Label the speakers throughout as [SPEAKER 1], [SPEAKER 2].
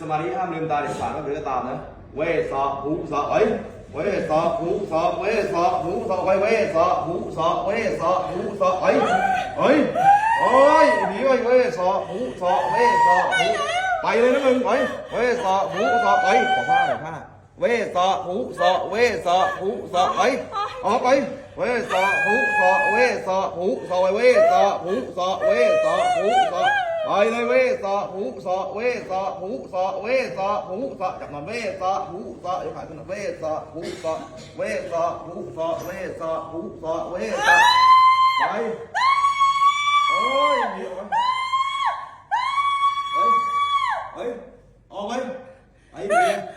[SPEAKER 1] สมาธิห้ามลืมตาเด็ดขาดก็ถือก็ตามนะเวสะหูสะเอ้ยเวสะหูสะเวสะหูสะไว้เวสะหูสะเวสะหูสะเอ้ยเอ้ยเอ้ยผีไว้เวสะหูสะเวสะหูไปเลยนะมึงเอ้เวสะหูสะเอ้ขอผ้าขอผ้าเวสะหูสะเวสะหูสะเอ้ออกไปเวสะหูสะเวสะหูสะไว้เวสะหูสะเวสะหูสอก ต่อยเลยเวสอหูสอเวสอหูสอเวสอหูสอจับมาเวสอหูสอยกขาขึ้นมาเวสอหูสอเวสอหูสอเวสอหูสอเวสอไปโอ้ยเดี๋ยวนะเฮ้ยเฮ้ยออกไปไปเมีย
[SPEAKER 2] โ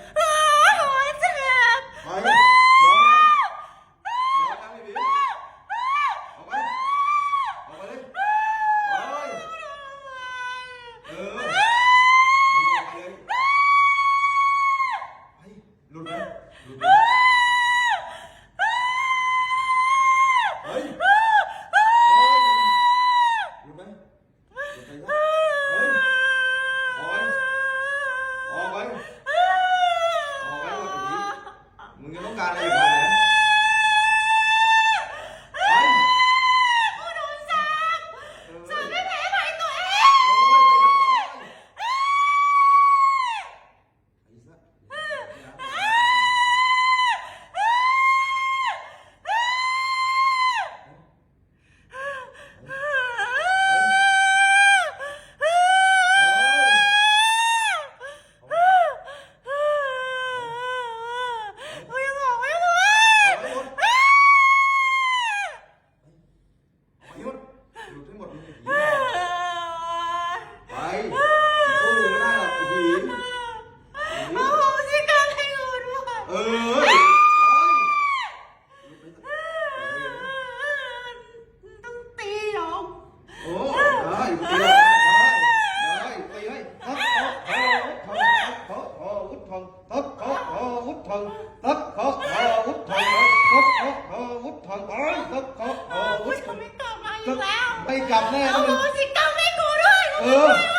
[SPEAKER 2] ง
[SPEAKER 1] เอ้ยทักขอขอวุกูฒ
[SPEAKER 2] จะ
[SPEAKER 1] ทัง
[SPEAKER 2] ไม่กลับมาอีกแล้ว
[SPEAKER 1] ไม่กลับแน่
[SPEAKER 2] เอา
[SPEAKER 1] มึง
[SPEAKER 2] โหสิกรรมให้กูด้วย
[SPEAKER 1] เออเออ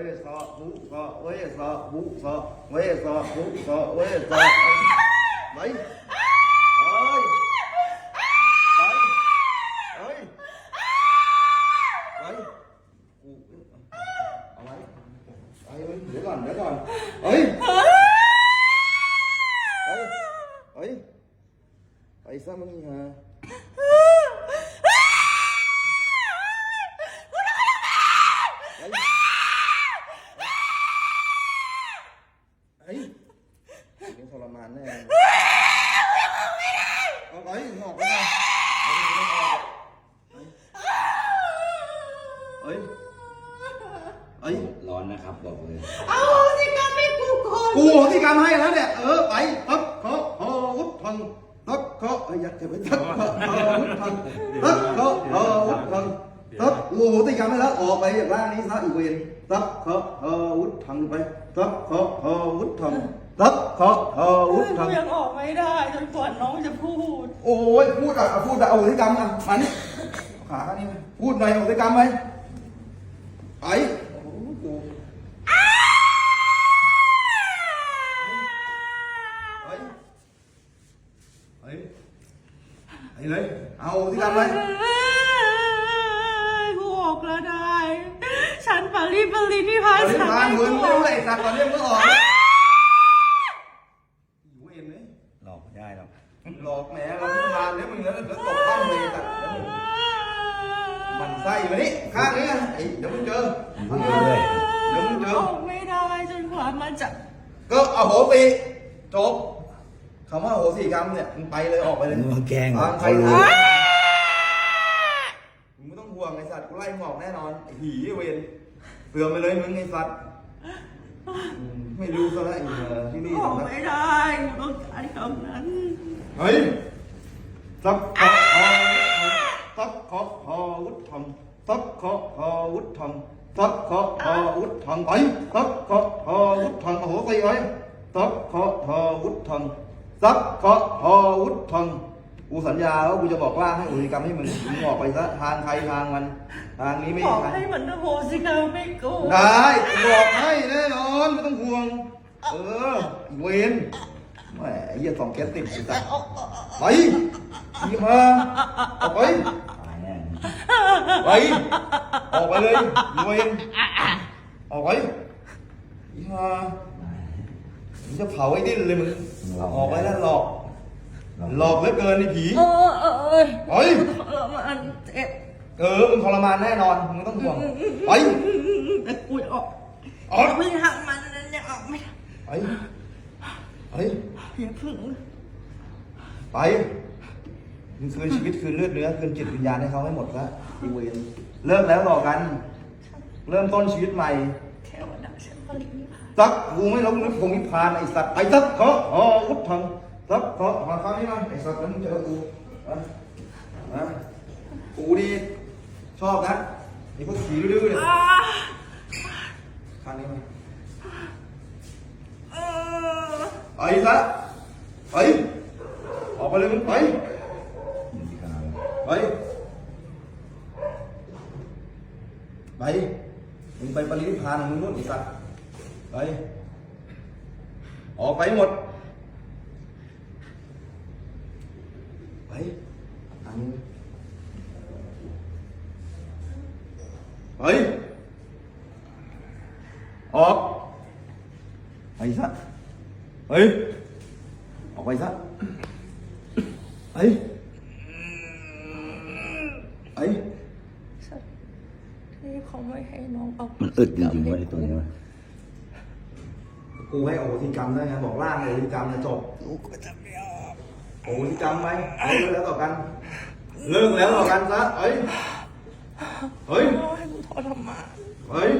[SPEAKER 1] เฮ้ยเวสะหูสะเวสะหูสะเวสะหูสะเวสะไหนเฮ้ยไปเฮ้ยไปกูเอาไว้ไปเฮ้ยเดี๋ยวก่อนเดี๋ยวก่อนเฮ้ยเฮ้ยเฮ้ยไปซะมึงฮะ เฮ้ยเฮ้ยเป็นทรมานแน่เอาไปออกไปนะเฮ้ย เฮ้ย
[SPEAKER 3] ร้อนนะครับบอกเลย
[SPEAKER 2] เอาสิกรรมให้กูก่อน
[SPEAKER 1] กูโหสิกรรมให้แล้วเนี่ยเออไปทับเขาหอวุฒทังทับเขาเอ้ยอยากจะไปทับเขาหอวุฒทังทับเขาหอวุฒทังทับกูโหสิกรรมให้แล้วออกไปจากร่างนี้ซะอีเวนทับเขาหอวุฒทังไปทับเขาหอวุฒทังทับเขาหอวุฒทั
[SPEAKER 2] กู
[SPEAKER 1] ง
[SPEAKER 2] ยังออกไม่ได้จนกว่าน้องจะพูด
[SPEAKER 1] โอ้ยพูดอะพูดอะเอาสิกรรมอะมานี่ขาข้างนี้พูดหน่อยเอาสิกรรมไหมไอ้โอ้โหกู เฮ้ยเฮ้ยไอ้เลยเอาที่ทำเลย
[SPEAKER 2] กูออกแล้วได้ ฉันปารีปารีที่พา
[SPEAKER 1] ตอนนี้
[SPEAKER 2] ฉัน
[SPEAKER 1] พาน
[SPEAKER 2] ให้
[SPEAKER 1] มึง
[SPEAKER 2] กู
[SPEAKER 1] ไม่รู้อะไรสักตอนนี้มึงก็ออกอยู่เองไหม
[SPEAKER 3] หลอกไม่ได้หรอก
[SPEAKER 1] หลอกแหมเราทุกทานเนี่ยมึงแล้วตกข้ามเลยแต่มันไส้มานี่ข้างนี้ไงไอ้เดี๋ยวมึงเจอ
[SPEAKER 3] พูดไปเรื่อย
[SPEAKER 1] เดี๋ยวมึงเจอ
[SPEAKER 2] ออกไม่ได้จนกว่ามันจะ
[SPEAKER 1] ก็อโหสิจบคำว่าอโหสิกรร มเนี่ยมึงไปเลยออกไปเลย
[SPEAKER 3] มึงมาแกล้ง
[SPEAKER 1] ทางใคร
[SPEAKER 3] เขารู้
[SPEAKER 1] ทางมึงไม่ต้องห่วงไอ้สัตว์กูไล่มึงออกแน่นอนไอ้ผีไอ้เวรเตือนไปเลยมึงไอ้สัตว์อืมไม่รู้ซะแล้วไอ้เหี้ยที่นี่
[SPEAKER 2] ออก
[SPEAKER 1] สำนัก
[SPEAKER 2] ไม่ได้กูต้องการคำนั้น
[SPEAKER 1] เฮ้ยซับขอพอซับขอพอวุฒิธรรมซับขอพอวุฒิธรรมซับขอพอวุฒิธรรมไปซับขอพอวุฒิธรรมโอ้โหตีไว้ซับขอพอวุฒิธรรม ซับขอพอวุฒิธรรมกูสัญญาว่ากูจะบอกล่างให้อุริกรรมให้มึงมึงออกไปซะทางใครทางมัน ทางนี้ไม่
[SPEAKER 2] บอก
[SPEAKER 1] ทาง
[SPEAKER 2] ให้มันโหสิกรรมไม่กู
[SPEAKER 1] ได้กูบอกให้แน่นอนไม่ต้องห่วง เอออีเวนแหมไอ้เหี้ยสองแก๊สติดไอ้สัสไปยี่ห้าออกไป
[SPEAKER 3] ตายแน่
[SPEAKER 1] ไปออกไปเลยรวยออกไปยี่ห้า มึงจะเผาไอ้ดิ้นเลยมึงออกไปแล้วหลอก หลอกเหลือเกินไอ้ผี
[SPEAKER 2] เออเออเออ
[SPEAKER 1] ไป
[SPEAKER 2] ทรมานเจ็บ
[SPEAKER 1] เออ มึงทรมานแน่นอน มึงไม่ต้องห่วงไป
[SPEAKER 2] แต่กูออก
[SPEAKER 1] ออก
[SPEAKER 2] ไม่ทำมันนั่นยังออกไม่ได้
[SPEAKER 1] ไปไป
[SPEAKER 2] อย่าพึ่ง
[SPEAKER 1] ไปมึงคืนชีวิตคืนเลือดเนื้อคืนจิตวิญญาณให้เขาให้หมดละอีเวนเลิกแล้วหลอกกัน เริ่มต้นชีวิตใหม่ สักกูไม่รู้นึกคงนิพพานไอสัตว์ไอสักขออ๋อวุฒทังสักขอมาคราวนี้มาไอสัตว์นั้นเจอกูนะกูนี่ชอบนะไอพวกผีดื้อๆเนี่ย
[SPEAKER 2] อ่า
[SPEAKER 1] คราวนี้มา
[SPEAKER 2] เออ
[SPEAKER 1] ไปซะไปออกไปเลยมึงไปไปไปมึงไปปรินิพพานมึงนู่นไอสัตว์ ไปออกไปหมดไปอันนี้ เฮ้ย ออก ไปซะ เฮ้ย ออกไปซะ เฮ้ยเฮ้ย
[SPEAKER 2] ที่เขาไม่ให้น้องเอา
[SPEAKER 3] มันอึดจริงๆเว้ยไอ้ตัวนี้เว้ย
[SPEAKER 1] กูให้โอธิกรรมได้ไงบอกล่างโอธิกรรมนะจบ
[SPEAKER 2] กูก็จะไม่ออก
[SPEAKER 1] โอธิกรรมไหมเลิกแล้วต่อกัน เลิกแล้วต่อกันซะเฮ้ยเฮ้ย
[SPEAKER 2] โอ้ยมึงทรมาน
[SPEAKER 1] เฮ้ย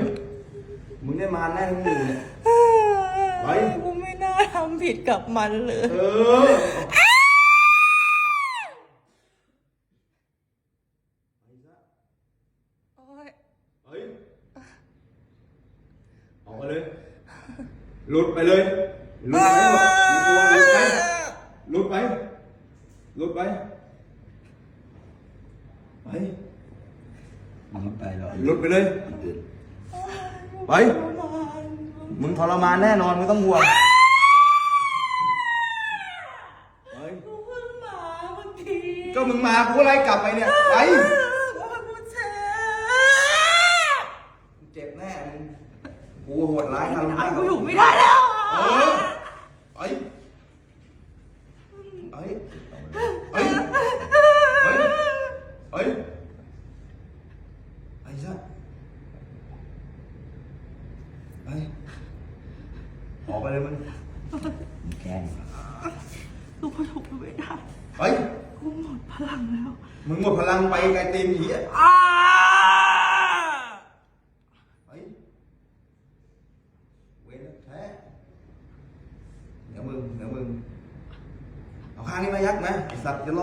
[SPEAKER 1] มึงได้มาแน่มึงอยู่เนี่ยไป
[SPEAKER 2] กูไม่น่าทำผิดกับมันเลย
[SPEAKER 1] เออ
[SPEAKER 2] โอ้ย
[SPEAKER 1] เฮ้ยออกมาเลย หลุดไปเลยหลุดไปหมดมีตัวหลุดไปหลุดไปหลุดไปไป
[SPEAKER 3] มึงไปหรอก
[SPEAKER 1] หลุดไปเลย
[SPEAKER 3] อึด
[SPEAKER 1] ไปมึงทรมานแน่นอนไม่ต้องห่วงเฮ้ย
[SPEAKER 2] กูเพิ่งมาเมื่อกี้
[SPEAKER 1] ก็มึงมากูก็ไล่กลับไปเนี่ยไป
[SPEAKER 2] โอ้ยกูเจ็บ
[SPEAKER 1] เจ็บแน่มึงกูโห ดร้ายทำ
[SPEAKER 2] ไอ้กูอยู่ไม่ได้แล้ว
[SPEAKER 1] เออไปไปไปไปไปไปซะไปออกไปเลยมึง
[SPEAKER 3] มึงแกล้ง
[SPEAKER 2] กูก็ถูกไม่ได้
[SPEAKER 1] ไป
[SPEAKER 2] กูหมดพลังแล้ว
[SPEAKER 1] มึงหมดพลังไปไกลตีนผีอะ
[SPEAKER 2] อ้า
[SPEAKER 1] ไปเว้นแท้เดี๋ยวมึงเดี๋ยวมึงเอาข้างนี้มายัดไหม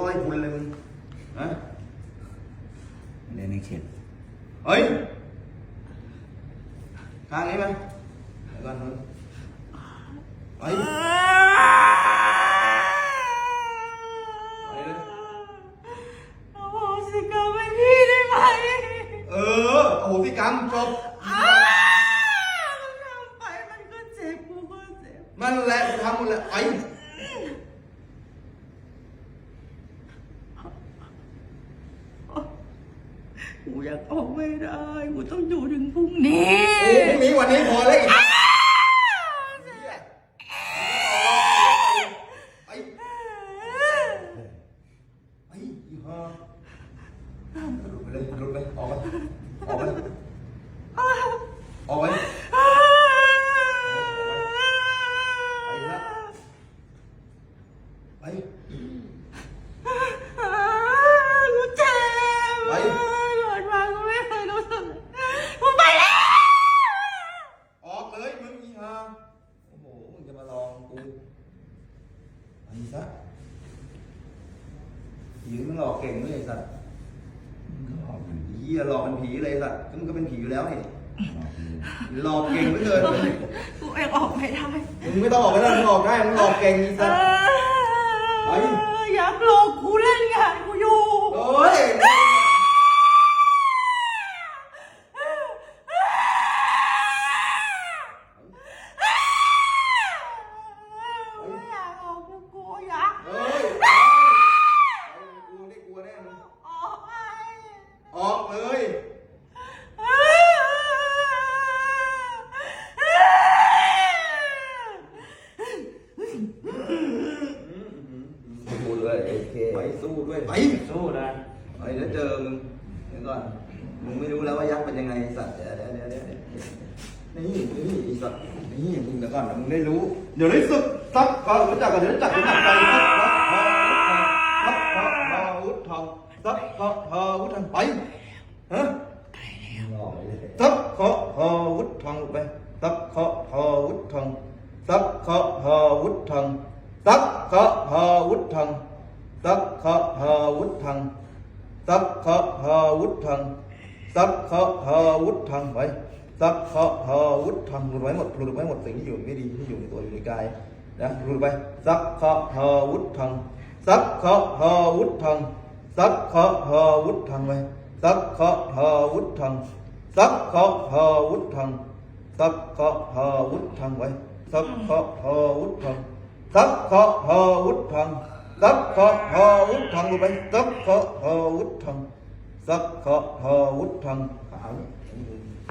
[SPEAKER 1] ไอสัตว์จะล่อให้คุณเลยมึงฮะ
[SPEAKER 3] เล่นในเข็ด
[SPEAKER 1] เฮ้ยข้างนี้ไหมเดี๋ยวก่อนมึงไปไปเลย
[SPEAKER 2] โอ้โหสิกรรมให้พี่ได้ไหม
[SPEAKER 1] เออโอ้โหพี่กรรมจบ
[SPEAKER 2] อ้ามันทำไปมันก็เจ็บกูก็เจ็บ
[SPEAKER 1] นั่นแหละกูทำหมดแล้วไป
[SPEAKER 2] กูยังออกไม่ได้กูต้องอยู่ถึงพรุ่งนี้
[SPEAKER 1] พรุ่งนี้วันนี้พอแล้วอีกไอ้ไอ้อีห่าหลุดไปเลยหลุดไปออกไปออกไปออกไปไปละไป
[SPEAKER 2] กูเจ็บ
[SPEAKER 1] ไป
[SPEAKER 2] เกิดมากูไม่เคยรู้สึกกูไปแล้ว
[SPEAKER 1] ออกเลยมึงอีห่าโอ้โหมึงจะมาลองกู ไปซะผีมึงหลอกเก่งเลยไอ้สัตว์
[SPEAKER 3] หลอกมัน
[SPEAKER 1] เหี้ยหลอกเป็นผีเลยไอ้สัตว์ก็มึงก็เป็นผีอยู่แล้วนี่
[SPEAKER 3] หลอกมัน
[SPEAKER 1] หลอกเก่งเหลือเกิน
[SPEAKER 2] กูเองออกไม่ได้
[SPEAKER 1] มึงไม่ต้องออกไปแล้วมึงออกได้มึงหลอกเก่งไอ้สัตว์ไป
[SPEAKER 2] อยากหลอกกูเล่นงานกูอยู่
[SPEAKER 1] โอ้ย
[SPEAKER 2] ไม่อยากออกกูกลัวอยาก
[SPEAKER 1] เฮ้ยไปไปกูได้กลัวแน่มึง
[SPEAKER 2] ออกไป
[SPEAKER 1] ออกเลย
[SPEAKER 3] พู ดด้วยโอเค
[SPEAKER 1] ไปสู้ด้วยไป
[SPEAKER 3] สู้นะ
[SPEAKER 1] ไปเดี๋ยวเจอมึงเดี๋ยวก่อนมึงไม่รู้แล้วว่ายักษ์เป็นยังไงไอ้สัตว์เดี๋ยวเดี๋ยวเดี๋ยวเดี๋ยวนี่นี่ไอ้สัตว์นี่มึงเดี๋ยวก่อนมึงได้รู้เดี๋ยวได้สึกซักก็รู้จักกันเดี๋ยวรู้จักกันหนักใจซักพอซักพอวุฒทองซักพอพอวุฒทองไปฮะ
[SPEAKER 3] หลอกไปเลย
[SPEAKER 1] ซักเคาะพอวุฒทองไปซักเคาะพอวุฒทองซักเคาะพอวุฒทองซักเคาะพอวุฒทอง สัพพะหาวุธังสัพพะหาวุธังสัพพะหาวุธังไว้สัพพะหาวุธังรู้ไว้หมดรู้ไว้หมดสิ่งที่อยู่ไม่ดีที่อยู่ในตัวอยู่ในกายนะรู้ไปสัพพะหาวุธังสัพพะหาวุธังสัพพะหาวุธังไว้สัพพะหาวุธังสัพพะหาวุธังสัพพะหาวุธังไว้สัพพะหาวุธังสัพพะหาวุธัง งเอา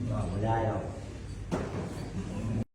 [SPEAKER 3] หลอกไม่ได้หรอก